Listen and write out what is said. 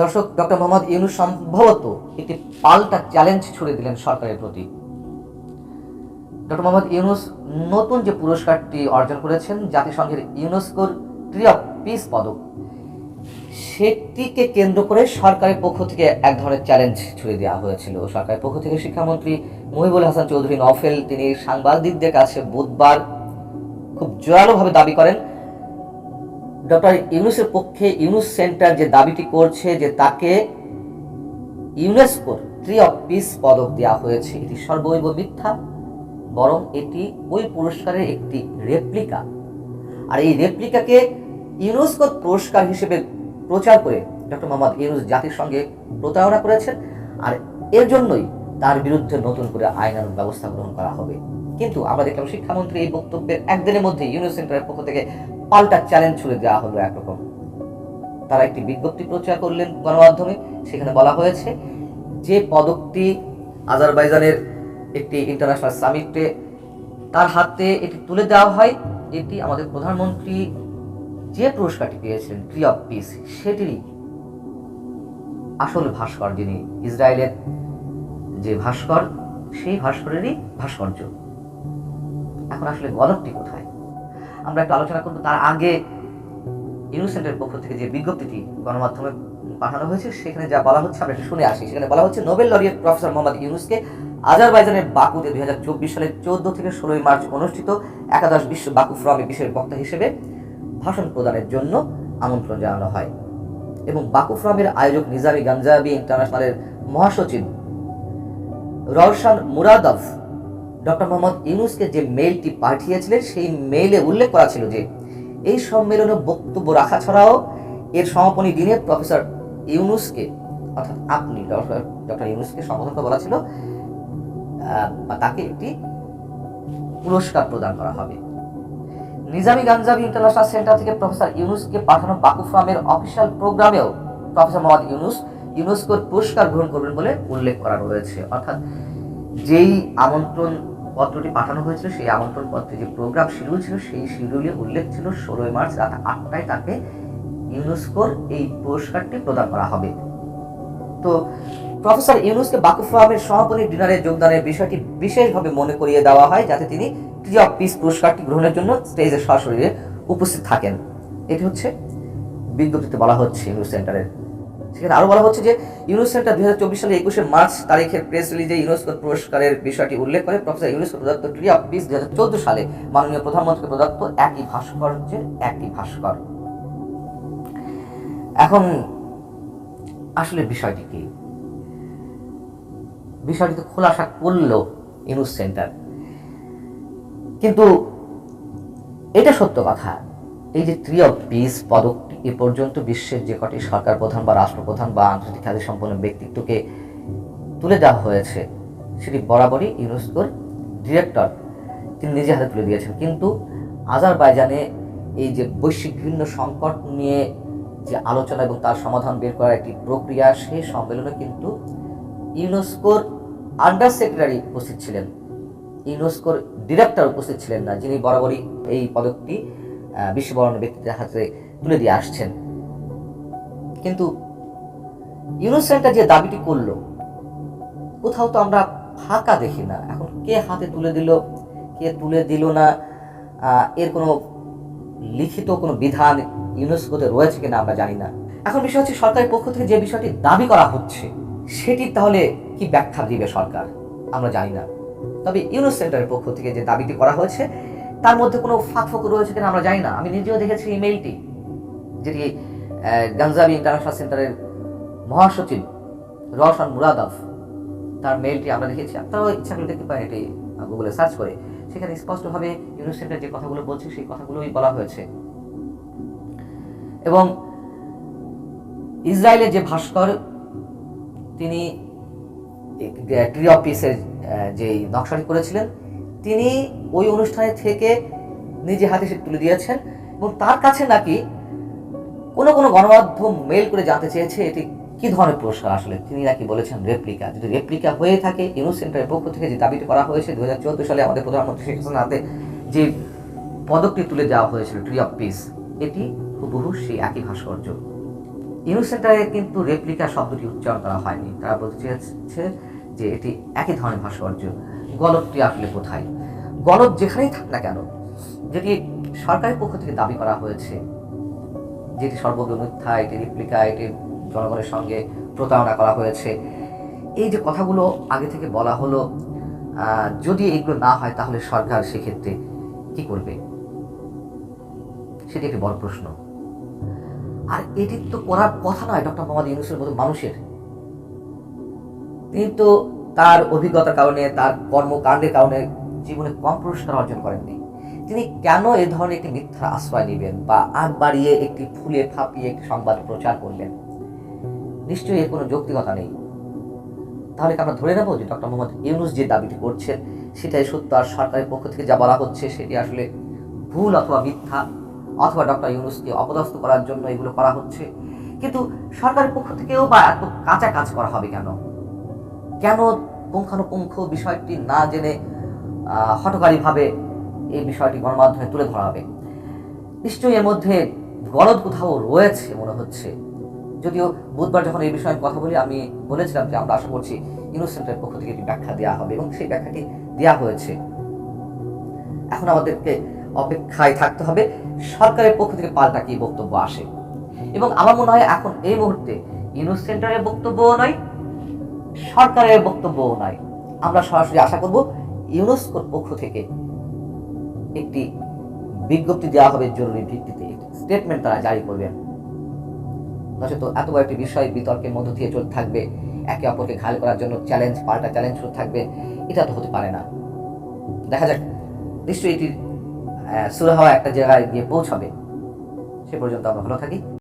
দর্শক, ডক্টর মোহাম্মদ ইউনুস সম্ভবত একটি পাল্টা চ্যালেঞ্জ ছুড়ে দিলেন সরকারের প্রতি। ডক্টর মোহাম্মদ ইউনুস নতুন যে পুরস্কারটি অর্জন করেছেন, জাতিসংঘের ইউনেস্কোর ট্রি অফ পিস পদক, সেটিকে কেন্দ্র করে সরকারের পক্ষ থেকে এক ধরনের চ্যালেঞ্জ ছুড়ে দেওয়া হয়েছিল। সরকারের পক্ষ থেকে শিক্ষামন্ত্রী মহিবুল হাসান চৌধুরী নফেল তিনি সাংবাদিকদের কাছে বুধবার খুব জোরালোভাবে দাবি করেন ডক্টর ইউনুসের পক্ষে ইউনুস সেন্টার যে দাবিটি করছে যে তাকে ইউনেস্কোর ট্রি অফ পিস পদক দেওয়া হয়েছে, এটি সর্বৈব মিথ্যা, বরং এটি ওই পুরস্কারের একটি রেপ্লিকা আর এই রেপ্লিকাকে ইউনেস্কোর পুরস্কার হিসেবে প্রচার করে ডক্টর মোহাম্মদ ইউনুস জাতির সঙ্গে প্রতারণা করেছেন, আর এর জন্যই তার বিরুদ্ধে নতুন করে আইনানুগ ব্যবস্থা গ্রহণ করা হবে। কিন্তু আমরা দেখলাম শিক্ষামন্ত্রী এই বক্তব্যের একদিনের মধ্যে ইউনিয়ন সেন্টারের পক্ষ থেকে পাল্টা চ্যালেঞ্জ ছুড়ে দেওয়া হলো একরকম। তারা একটি বিজ্ঞপ্তি প্রচার করলেন গণমাধ্যমে, সেখানে বলা হয়েছে যে পদকটি আজারবাইজানের একটি ইন্টারন্যাশনাল সামিটে তার হাতে এটি তুলে দেওয়া হয়। এটি আমাদের প্রধানমন্ত্রী যে পুরস্কারটি পেয়েছিলেন ট্রি অফ পিস সেটিরই আসল ভাস্কর যিনি ইসরায়েলের যে ভাস্কর, সেই ভাস্করেরই ভাস্কর্য। এখন আসলে গলতটি কোথায়? আমরা একটু আলোচনা করব। তার আগে ইউনিসেন্টের পক্ষ থেকে যে বিজ্ঞপ্তিটি গণমাধ্যমে পাঠানো হয়েছে, সেখানে যা বলা হচ্ছে, আমরা শুনে আসি। সেখানে বলা হচ্ছে, নোবেল লরিয়েট প্রফেসর মোহাম্মদ ইউনুসকে আজারবাইজানের বাকুতে দুই হাজার চব্বিশ সালের চোদ্দ থেকে ষোলোই মার্চ অনুষ্ঠিত একাদশ বিশ্ব বাকু ফোরামে বিশেষ বক্তা হিসেবে ভাষণ প্রদানের জন্য আমন্ত্রণ জানানো হয়। এবং বাকু ফোরামের আয়োজক নিজামি গাঞ্জাবি ইন্টারন্যাশনালের মহাসচিব রওশান মুরাদভ ডক্টর মোহাম্মদ ইউনুসকে যে মেইলটি পাঠিয়েছিলেন, সেই মেইলে উল্লেখ করা ছিল যে, এই সম্মেলনে বক্তব্য রাখা ছাড়াও এর সমাপনী দিনে প্রফেসর ইউনুসকে, অর্থাৎ আপনি ডক্টর ইউনুসকে সম্বোধন বলা ছিল বা তাকে একটি পুরস্কার প্রদান করা হবে। নিজামি গাঞ্জাবি ইন্টারন্যাশনাল সেন্টার থেকে প্রফেসর ইউনুসকে পাঠানো বাকু ফার্মের অফিসিয়াল প্রোগ্রামেও প্রফেসর মোহাম্মদ ইউনুস, ইউনেস্কোর পুরস্কার গ্রহণ করবেন বলে উল্লেখ করা রয়েছে। অর্থাৎ যেই আমন্ত্রণ পত্রটি পাঠানো হয়েছিল, সেই আমন্ত্রণ পত্রে যে প্রোগ্রাম শিডিউল ছিল, সেই শিডিউলে উল্লেখ ছিল ষোলোই মার্চ রাত আটটায় তাকে ইউনেস্কোর এই পুরস্কারটি প্রদান করা হবে। তো প্রফেসর ইউনুসকে বাকু ফোরামের সমাপনী ডিনারে যোগদানের বিষয়টি বিশেষভাবে মনে করিয়ে দেওয়া হয়, যাতে তিনি ট্রি অফ পিস পুরস্কারটি গ্রহণের জন্য স্টেজে সরাসরি উপস্থিত থাকেন। এটি হচ্ছে বিজ্ঞপ্তিতে বলা হচ্ছে ইউনুস সেন্টারের সেখানে আরও বলা হচ্ছে যে ইউনুস সেন্টার দুই হাজার চব্বিশ সালে একুশে মার্চ তারিখের প্রেস রিলিজে ইউনেস্কো পুরস্কারের বিষয়টি উল্লেখ করে। প্রফেসর ইউনেস্কো প্রদত্ত ট্রি অফ পিস দুই হাজার চোদ্দ সালে মাননীয় প্রধানমন্ত্রীকে প্রদত্ত একই ভাস্কর্যের একই ভাস্কর। এখন আসলে বিষয়টি কি? বিষয়টি তো খোলাসা করল ইউনুস সেন্টার। কিন্তু এটা সত্য কথা। এই যে ট্রি অফ পিস পদকটি এ পর্যন্ত বিশ্বের যে কটি সরকার প্রধান বা রাষ্ট্রপ্রধান বা আন্তর্জাতিক খ্যাতি সম্পন্ন ব্যক্তিত্বকে তুলে দেওয়া হয়েছে, সেটি বরাবরই ইউনেস্কোর ডিরেক্টর তিনি নিজে হাতে তুলে দিয়েছেন। কিন্তু আজারবাইজানে এই যে বৈশ্বিক বিভিন্ন সংকট নিয়ে যে আলোচনা এবং তার সমাধান বের করার একটি প্রক্রিয়া সেই সম্মেলনে কিন্তু ইউনেস্কোর আন্ডার সেক্রেটারি উপস্থিত ছিলেন। ইউনেস্কোর ডিরেক্টর উপস্থিত ছিলেন না, যিনি বরাবরই এই পদকটি বিশ্ববরণ্য ব্যক্তিদের হাতে তুলে দিয়ে আসছেন। কিন্তু ইউনুস সেন্টার যে দাবিটি করল, কোথাও তো আমরা ফাঁকা দেখি না। এখন কে হাতে তুলে দিল, কে তুলে দিল না এর কোনো লিখিত কোনো বিধান ইউনেস্কোতে রয়েছে কিনা আমরা জানি না। এখন বিষয় হচ্ছে সরকারের পক্ষ থেকে যে বিষয়টি দাবি করা হচ্ছে সেটি তাহলে কি ব্যাখ্যা দিবে সরকার? আমরা জানি না। তবে ইউনুস সেন্টারের পক্ষ থেকে যে দাবিটি করা হয়েছে তার মধ্যে কোনো ফাঁক ফোক রয়েছে কিনা আমরা জানি না। আমি নিজেও দেখেছি ইমেইলটি, যেটি গাঞ্জাবি ইন্টারন্যাশনাল সেন্টারের মহাসচিব রওশন মুরাদভ তার মেইলটি আমরা দেখেছি। আপনারাও ইচ্ছা করে দেখতে পারেন, এটি গুগলে সার্চ করে। সেখানে স্পষ্টভাবে ইউনুস সেন্টার যে কথাগুলো বলছে, সেই কথাগুলোই বলা হয়েছে। এবং ইসরায়েলের যে ভাস্কর, তিনি ট্রি অফ পিসের যে নকশাটি করেছিলেন তিনি ওই অনুষ্ঠানে থেকে নিজে হাতে সে তুলে দিয়েছেন এবং তার কাছে নাকি কোনো কোনো গণমাধ্যম মেল করে জানতে চেয়েছে এটি কি ধরনের পুরস্কার আসলে। তিনি নাকি বলেছেন রেপ্লিকা যদি রেপ্লিকা হয়ে থাকে ইউনুস সেন্টারের পক্ষ থেকে যে দাবিটি করা হয়েছে দু হাজার চোদ্দ সালে আমাদের প্রধানমন্ত্রী শেখ হাসিনার হাতে যে পদকটি তুলে দেওয়া হয়েছিল ট্রি অফ পিস এটি হুবহু সেই একই ভাস্কর্য। ইউনুস সেন্টারে কিন্তু রেপ্লিকা শব্দটি উচ্চারণ করা হয়নি। তারা বলতে চেয়েছে যে এটি একই ধরনের ভাস্কর্য। গলতটি আসলে কোথায়? গলত যেখানেই থাক না কেন, যেটি সরকারের পক্ষ থেকে দাবি করা হয়েছে, যেটি সর্বজ্ঞ মিথ্যা এটি রিপ্লিকা, এটি জনগণের সঙ্গে প্রতারণা করা হয়েছে। এই যে কথাগুলো আগে থেকে বলা হলো যদি এগুলো না হয় তাহলে সরকার সেক্ষেত্রে কি করবে? সেটি একটি বড় প্রশ্ন। আর এটি তো করার কথা নয়, ডক্টর মোহাম্মদ ইউনুসের মতো মানুষের। তিনি তো তার অভিজ্ঞতার কারণে, তার কর্মকাণ্ডের কারণে জীবনে কম পুরস্কার অর্জন করেননি। তিনি কেন এ ধরনের একটি মিথ্যা আশ্রয় নেবেন বা আগ বাড়িয়ে একটি ফুলে ফাঁপিয়ে সংবাদ প্রচার করলেন? নিশ্চয়ই এর কোনো যৌক্তিকতা নেই। তাহলে আমরা ধরে নেব যে ডক্টর মোহাম্মদ ইউনুস যে দাবিটি করছেন, সেটাই সত্য আর সরকারের পক্ষ থেকে যা বলা হচ্ছে সেটি আসলে ভুল অথবা মিথ্যা? অথবা ডক্টর ইউনুসকে অপদস্থ করার জন্য এগুলো করা হচ্ছে? কিন্তু সরকারের পক্ষ থেকেও বা এত কাঁচা কাজ করা হবে কেন? কেন পুঙ্খানুপুঙ্খ বিষয়টি না জেনে আহ, হঠকারীভাবে এই বিষয়টি গণমাধ্যমে তুলে ধরা হবে। নিশ্চয়ই এর মধ্যে গলদ কোথাও রয়েছে মনে হচ্ছে। যদিও বুধবার যখন এই বিষয়ে কথা বলি আমি বলেছিলাম যে আমরা আশা করছি ইউনুস সেন্টারের পক্ষ থেকে একটি ব্যাখ্যা দেওয়া হবে এবং সেই ব্যাখ্যাটি দেওয়া হয়েছে। এখন আমাদেরকে অপেক্ষায় থাকতে হবে সরকারের পক্ষ থেকে পাল্টা কি বক্তব্য আসে। এবং আমার মনে হয় এখন এই মুহূর্তে ইউনুস সেন্টারের বক্তব্যও নয় সরকারের বক্তব্যও নয়। আমরা সরাসরি আশা করব ইউনেস্কোর পক্ষ থেকে একটি বিজ্ঞপ্তি দেওয়া হবে জরুরি ভিত্তিতে। স্টেটমেন্ট তারা জারি করবেন। নচেত এত বড় একটি বিষয় বিতর্কের মধ্য দিয়ে চলতে থাকবে। একে অপরকে ঘাল করার জন্য চ্যালেঞ্জ পাল্টা চ্যালেঞ্জ শুরু থাকবে। এটা তো হতে পারে না। দেখা যাক। নিশ্চয়ই এটির শুরু হওয়া একটা জায়গায় গিয়ে পৌঁছাবে। সে পর্যন্ত আমরা ভালো থাকি।